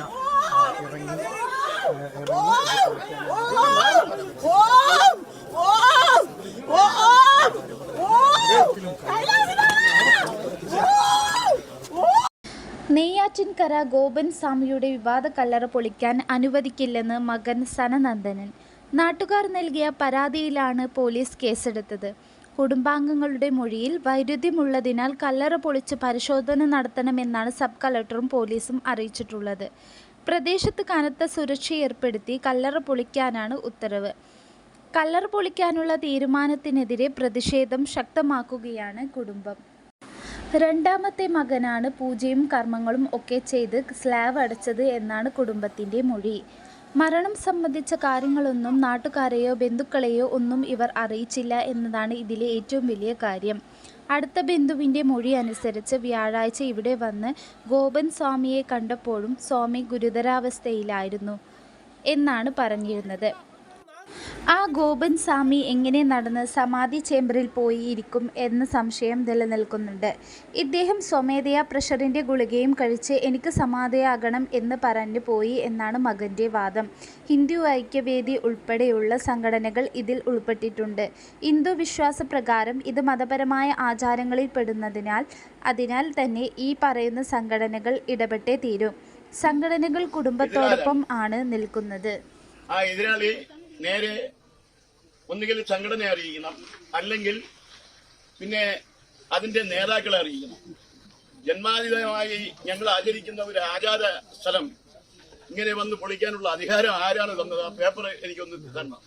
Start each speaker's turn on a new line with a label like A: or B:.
A: ആ, ഇറങ്ങി
B: നെയ്യാറ്റിൻകര ഗോപൻ സ്വാമിയുടെ വിവാദ കല്ലറ പൊളിക്കാൻ അനുവദിക്കില്ലെന്ന് മകൻ സനനന്ദനൻ. നാട്ടുകാർ നൽകിയ പരാതിയിലാണ് പോലീസ് കേസെടുത്തത്. കുടുംബാംഗങ്ങളുടെ മൊഴിയിൽ വൈരുദ്ധ്യമുള്ളതിനാൽ കല്ലറ പൊളിച്ച് പരിശോധന നടത്തണമെന്നാണ് സബ് കളക്ടറും പോലീസും അറിയിച്ചിട്ടുള്ളത്. പ്രദേശത്ത് കനത്ത സുരക്ഷ ഏർപ്പെടുത്തി കല്ലറ പൊളിക്കാനാണ് ഉത്തരവ്. കല്ലറ പൊളിക്കാനുള്ള തീരുമാനത്തിനെതിരെ പ്രതിഷേധം ശക്തമാക്കുകയാണ് കുടുംബം. രണ്ടാമത്തെ മകനാണ് പൂജയും കർമ്മങ്ങളും ഒക്കെ ചെയ്ത് സ്ലാവ് അടച്ചത് എന്നാണ് കുടുംബത്തിന്റെ മൊഴി. മരണം സംബന്ധിച്ച കാര്യങ്ങളൊന്നും നാട്ടുകാരെയോ ബന്ധുക്കളെയോ ഒന്നും ഇവർ അറിയിച്ചില്ല എന്നതാണ് ഇതിലെ ഏറ്റവും വലിയ കാര്യം. അടുത്ത ബന്ധുവിന്റെ മൊഴി അനുസരിച്ച് വ്യാഴാഴ്ച ഇവിടെ വന്ന് ഗോപൻ സ്വാമിയെ കണ്ടപ്പോഴും സ്വാമി ഗുരുതരാവസ്ഥയിലായിരുന്നു എന്നാണ് പറഞ്ഞിരുന്നത്. ആ ഗോപൻ സ്വാമി എങ്ങനെ നടന്ന് സമാധി ചേംബറിൽ പോയി ഇരിക്കും എന്ന സംശയം നിലനിൽക്കുന്നുണ്ട്. ഇദ്ദേഹം സ്വമേധയാ പ്രഷറിന്റെ ഗുളികയും കഴിച്ച് എനിക്ക് സമാധിയാകണം എന്ന് പറഞ്ഞു പോയി എന്നാണ് മകന്റെ വാദം. ഹിന്ദു ഐക്യവേദി ഉൾപ്പെടെയുള്ള സംഘടനകൾ ഇതിൽ ഉൾപ്പെട്ടിട്ടുണ്ട്. ഹിന്ദു വിശ്വാസപ്രകാരം ഇത് മതപരമായ ആചാരങ്ങളിൽ പെടുന്നതിനാൽ അതിനാൽ തന്നെ ഈ പറയുന്ന സംഘടനകൾ ഇടപെട്ടേ തീരും. സംഘടനകൾ കുടുംബത്തോടൊപ്പം ആണ് നിൽക്കുന്നത്.
C: നേരെ ഒന്നുകിൽ സംഘടനയെ അറിയിക്കണം അല്ലെങ്കിൽ പിന്നെ അതിന്റെ നേതാക്കളെ അറിയിക്കണം. ജന്മാതിഥമായി ഞങ്ങൾ ആചരിക്കുന്ന ഒരു ആചാര സ്ഥലം ഇങ്ങനെ വന്ന് പൊളിക്കാനുള്ള അധികാരം ആരാണ് തന്നത്? ആ പേപ്പർ എനിക്കൊന്ന് തരണം.